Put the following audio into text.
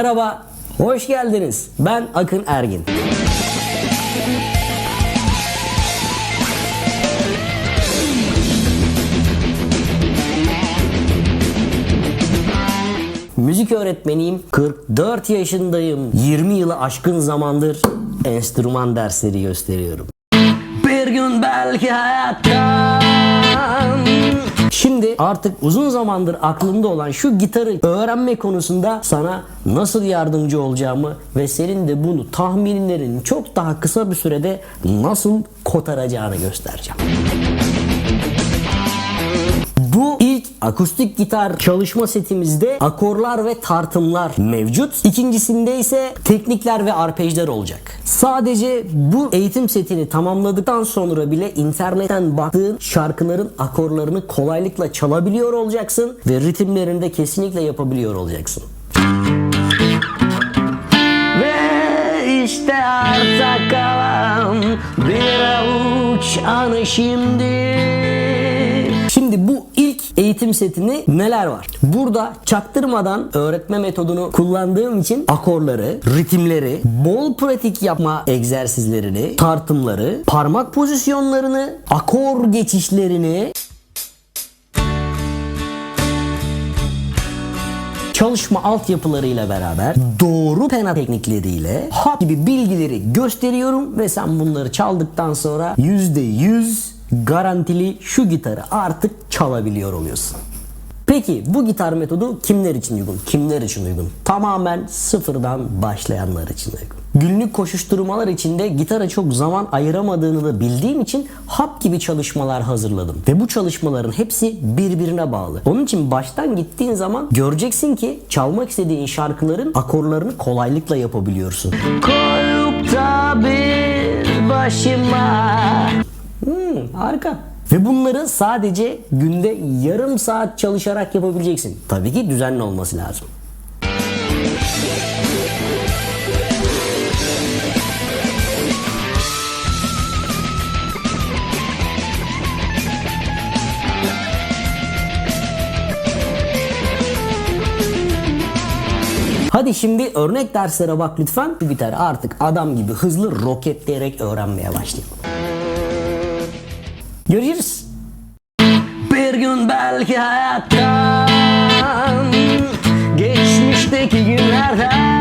Merhaba, hoş geldiniz. Ben Akın Ergin. Müzik öğretmeniyim. 44 yaşındayım. 20 yılı aşkın zamandır enstrüman dersleri gösteriyorum. Bir gün belki hayattan Şimdi artık uzun zamandır aklımda olan şu gitarı öğrenme konusunda sana nasıl yardımcı olacağımı ve senin de bunu tahminlerin çok daha kısa bir sürede nasıl kotaracağını göstereceğim. Akustik gitar çalışma setimizde akorlar ve tartımlar mevcut. İkincisinde ise teknikler ve arpejler olacak. Sadece bu eğitim setini tamamladıktan sonra bile internetten baktığın şarkıların akorlarını kolaylıkla çalabiliyor olacaksın ve ritimlerini de kesinlikle yapabiliyor olacaksın. Ve işte arta kalan bir avuç anı şimdi. Eğitim setini neler var? Burada çaktırmadan öğretme metodunu kullandığım için akorları, ritimleri, bol pratik yapma egzersizlerini, tartımları, parmak pozisyonlarını, akor geçişlerini çalışma altyapılarıyla beraber doğru pena teknikleriyle hap gibi bilgileri gösteriyorum ve sen bunları çaldıktan sonra %100 garantili şu gitarı artık çalabiliyor oluyorsun. Peki bu gitar metodu kimler için uygun? Kimler için uygun? Tamamen sıfırdan başlayanlar için uygun. Günlük koşuşturmalar içinde gitara çok zaman ayıramadığını da bildiğim için hap gibi çalışmalar hazırladım. Ve bu çalışmaların hepsi birbirine bağlı. Onun için baştan gittiğin zaman göreceksin ki çalmak istediğin şarkıların akorlarını kolaylıkla yapabiliyorsun. Koyup da bir başıma harika. Ve bunları sadece günde yarım saat çalışarak yapabileceksin. Tabii ki düzenli olması lazım. Hadi şimdi örnek derslere bak lütfen. Bu gitarı artık adam gibi hızlı roketleyerek öğrenmeye başlayalım. Görüşürüz. Bir gün belki hayattan Geçmişteki günlerden